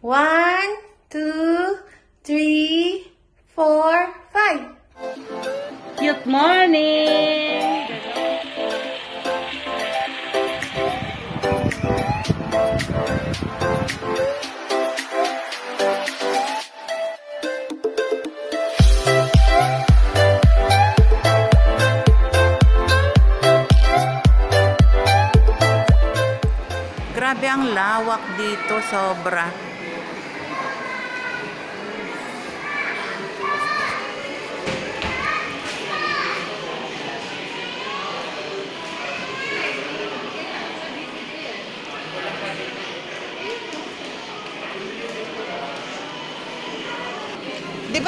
One, two, three, four, five. Good morning! Grabe ang lawak dito, sobra.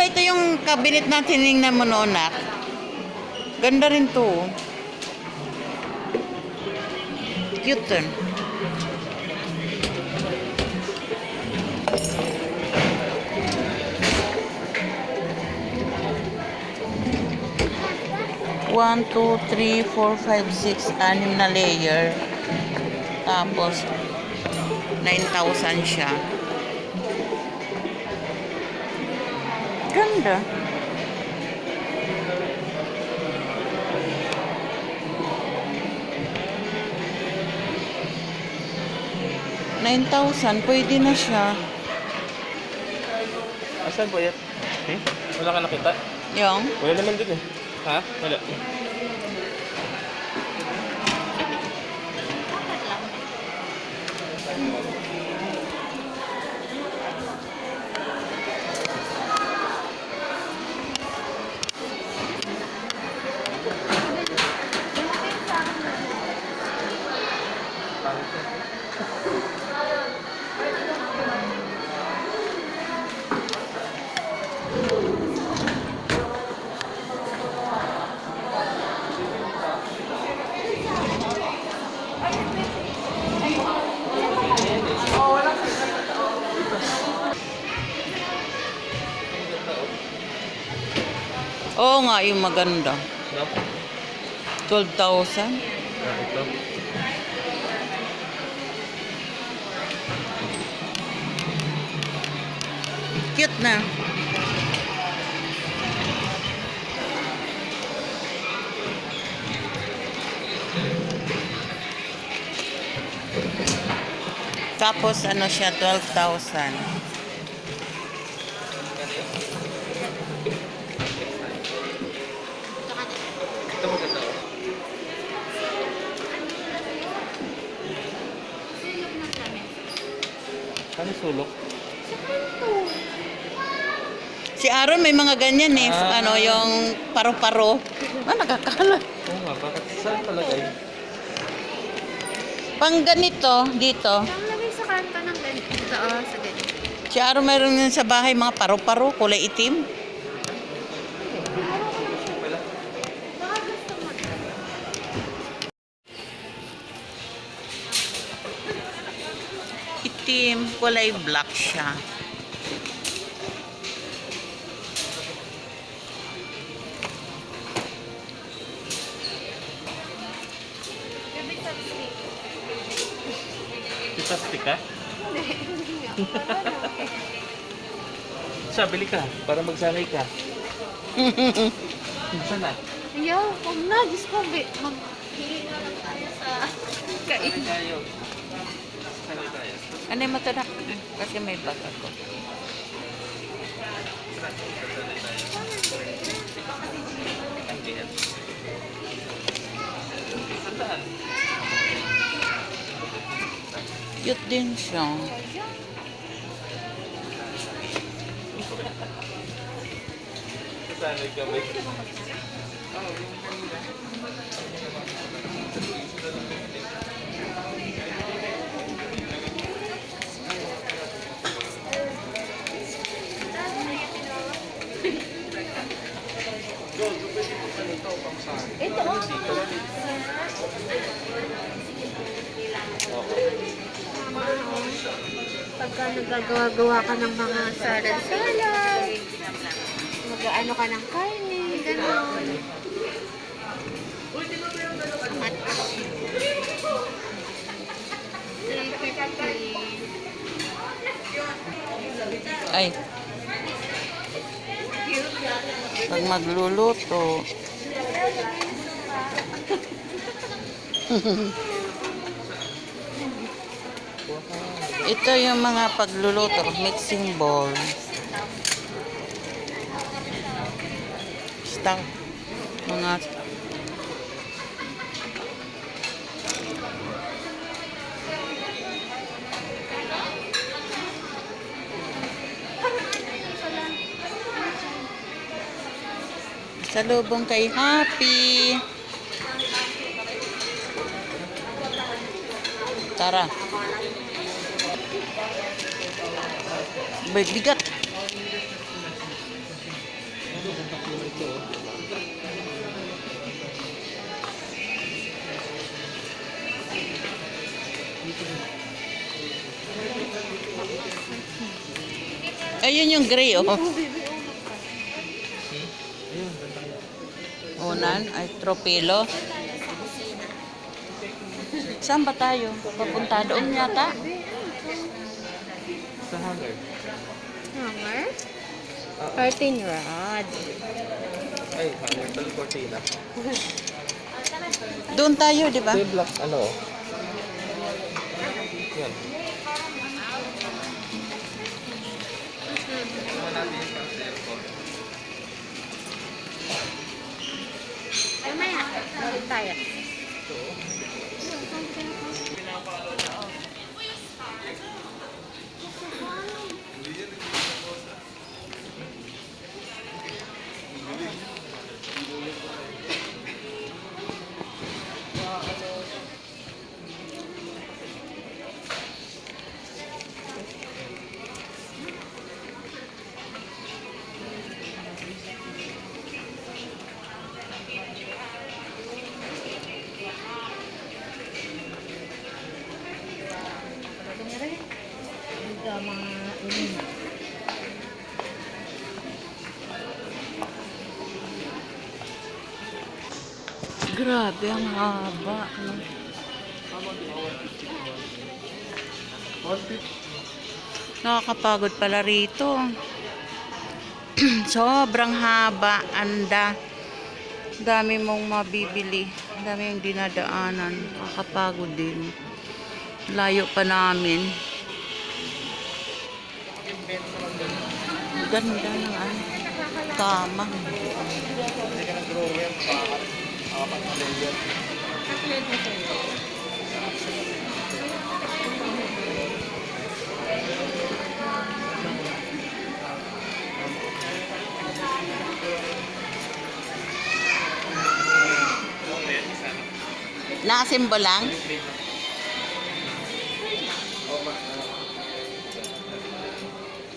Ba ito yung cabinet na tinignan mo noon, nak? Ganda rin to. Cute din. One, two, three, four, five, six, anim na layer. Tapos, 9,000 siya. Ganda. Nine thousand, pwede na siya. Asan po yan? Hmm? Wala ka nakita? Yung, Wala naman dun eh. Ha? Wala. Nga, yung maganda. No? 12,000. Ah, ito. Cute na. Tapos ano siya, 12,000. Sulok? Si Aaron may mga ganyan eh. Ah. Ano, yung paro-paro. Ah, nakakala. Oo nga, bakit saan talaga eh? Pang ganito, dito. Ang lagay sa kanto ng ganito. Oo, sa ganito. Si Aaron mayroon yun sa bahay, mga paro-paro, kulay itim. Kulay black siya. Sa. Plastic ka? Siya, bili ka. Para magsanay ka. Saan na? Ayaw, huwag na. Diyos ko, bi- mag... Hili na lang tayo sa kain. Tayo. Ano yung matadak? Kasi may bag ako. Cute din siya. Sanay kami. Ito. Pagka nagagawa-gawa ka ng mga salad-salad, mag-ano ka ng karne, gano'n. Mat. 350. Ay. Pag magluluto. Ito yung mga pagluluto, mixing bowl. Stock. Mga Salubong kay Happy. Tara. Bigat. Ayun yung gray, oh. Unan ay tropelo. Saan ba tayo? Papunta doon yata? Sa hanger. Hanger? Curtain rod. Ay, hanger. Tal cortina. Doon tayo, di ba? Yung black, ano? Yan. Mamaya, balik tayo. Grabe, ang haba. no? Nakakapagod pala rito. Sobrang haba, anda. Dami mong mabibili. Dami yung dinadaanan. Nakakapagod din. Layo pa namin. Ganda ng ano. Kama. Nakasimbo lang?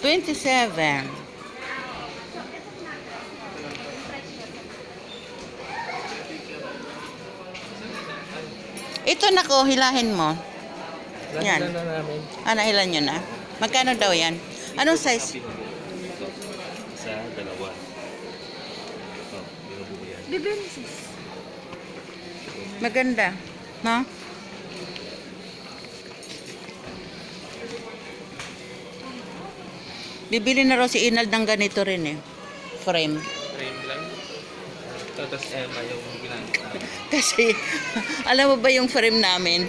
Twenty-seven. Ito nako, hilahin mo. Yan. Yan. na namin. Ah, nahilan nyo na. Magkano daw yan? Anong size? Isa, dalawa. Ito, binubuo yan. Maganda. No? Bibili na raw si Inald ng ganito rin eh. Frame. Tapos Emma yung ginagawa. Kasi, alam mo ba yung frame namin?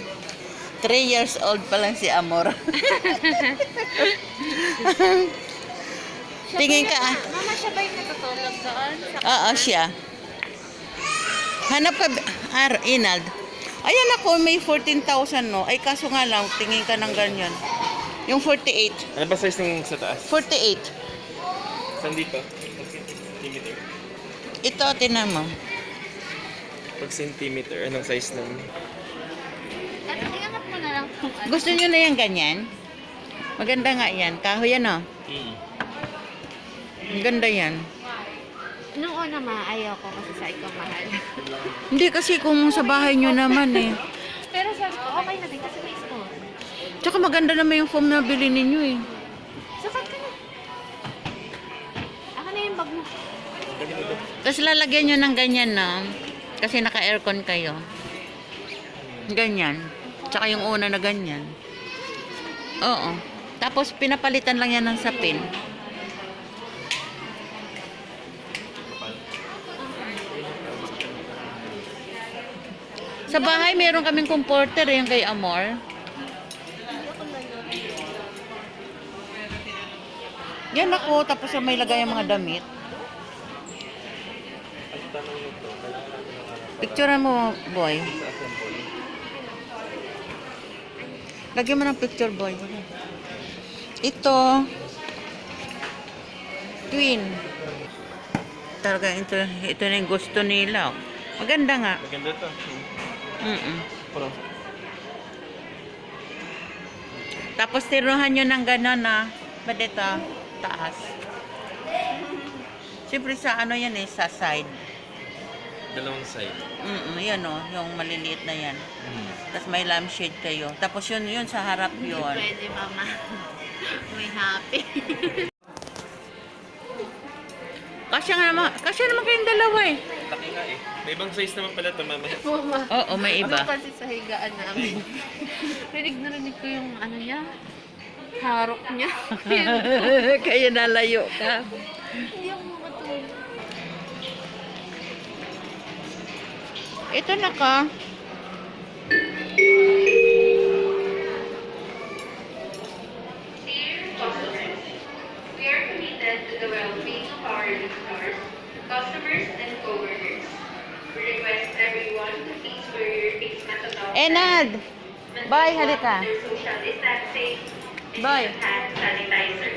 3 years old pa lang si Amor. Tingin ka ah. Mama, siya ba yung natutulog doon? Sa Oo, siya. Hanap ka, Ar, Inald. Ayan ako, may 14,000 no. Ay, kaso nga lang, tingin ka ng ganyan. Yung 48. Ano ba size ng sa taas? 48. Saan dito? Pag centimeter. Ito, tinan mo. Pag centimeter, anong size. Ano, iangat mo na lang kung ano. Gusto nyo na yan ganyan? Maganda nga yan. Kahoy yan, oh. Mm. Ang ganda yan. Nung una ma, ayaw ko kasi sa ikaw mahal. Hindi kasi kung sa bahay nyo naman eh. Pero sabi ko, okay na din kasi may store. Tsaka maganda naman yung foam na bili ninyo eh. Sakat ka na. Ako na yung bag mo. Tapos lalagyan nyo ng ganyan na. Kasi naka-aircon kayo. Ganyan. Tsaka yung una na ganyan. Oo. Tapos pinapalitan lang yan ng sapin. Sa bahay, meron kaming comforter yung kay Amor. Yan ako, tapos may lagay ang mga damit. Picturean mo, boy. Lagyan mo ng picture, boy. Ito. Twin. Talaga, ito, ito na yung gusto nila. Maganda nga. Maganda to. Mm-mm. Pro. Tapos tiruhan nyo ng gano'n na. Ba't ito? Taas. Siyempre sa ano yan eh, sa side. Dalawang side. Mm yan o, yung maliliit na yan. Mm. Tapos may lampshade kayo. Tapos yun, yun sa harap yun. Pwede, mama. May happy. Kasya nga naman, kasya naman kayong dalawa eh. Laki nga eh. May ibang size naman pala ito, mama. mama. Oo, may iba. Ano kasi sa higaan namin? rinig na rinig ko yung ano niya. Harok niya. Kaya nalayo ka. Hindi mask at all Enad! maintain halika. use hand sanitizer.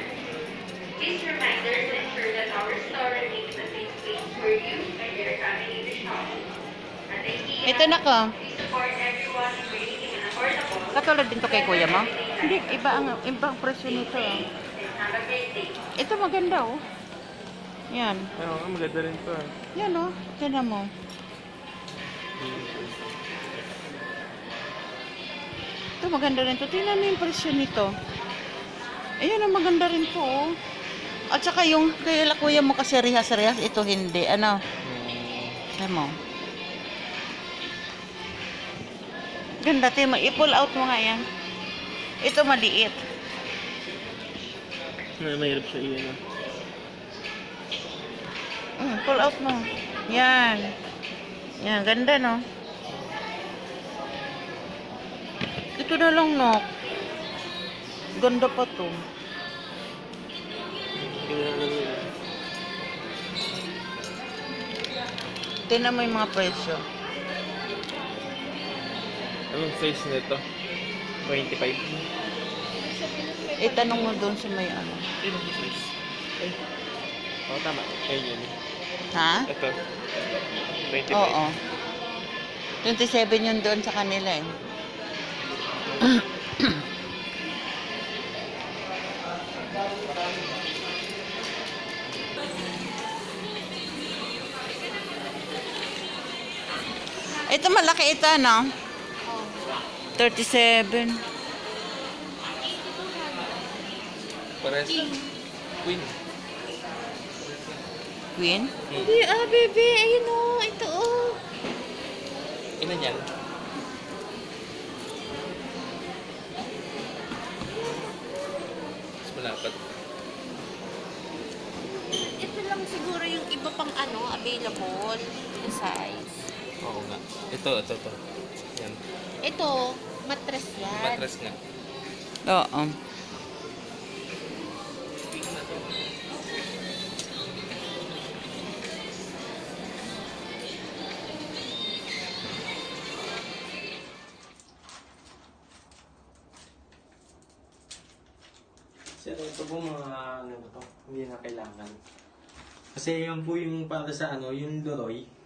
These reminders ensure that our store remains a safe place for you and your family to shop. Ito na affordable Katulad din to kay kuya mo? Hindi, iba ang, iba ang presyo nito. Ito maganda oh. Yan. Oo, nga, maganda rin to. ah. Yan oh. Tignan mo. Ito maganda rin to. Tingnan mo yung presyo nito. Ayan ang maganda rin to oh. At saka yung kay la kuya mo kasi rehas-rehas, ito hindi. Ano? Tignan mo. Ganda, Timo. I-pull out mo nga yan. Ito maliit. Na, mahirap siya iyan. ah. Mm, pull out mo. Yan. Yan, ganda no? Ito na lang, no? Ganda pa to. Tingnan mo yung mga presyo. Anong size nito? 25. Itanong mo doon sa may ano. Sino yung size? Ay. Oo, tama. Ayun yun. Ha? Ito. 25. Oo. 27 yun doon sa kanila eh. Ito malaki ito, no? 37. Pares. Queen. Queen? Hindi, ah, bebe. Ayun o. Ito oh. Ilan yan? Mas malapat. Ito lang siguro yung iba pang ano, available na size. Oo nga. Ito, ito, ito. Yan. Ito, mattress yan. Mattress nga. Oo. Sir, ito po mga ano to, hindi na kailangan. Kasi yan po yung para sa ano, yung Leroy.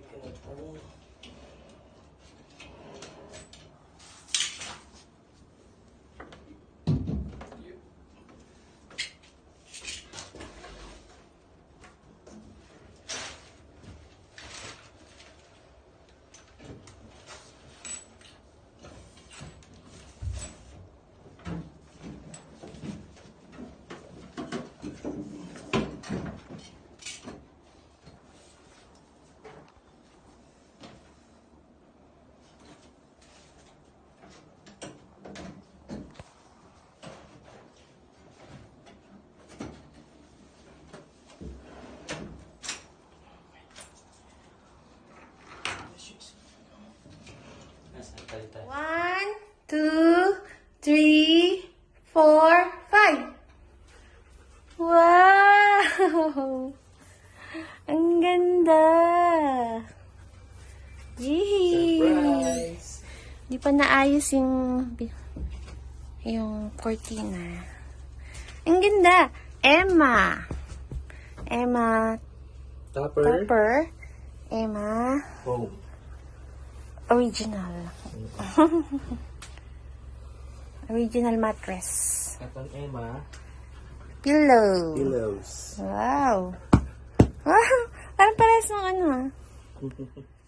Tapos kakabit ko na ito. Nasa tayo One, two, three, four, five. Wow! Ang ganda! Yee! Surprise! Di pa naayos yung yung cortina. Ang ganda! Emma! Emma Topper. Topper. Emma Oh. Original. Original mattress. Katong Emma. Pillow. Pillows. Wow. Wow. Parang pares ng ano ah.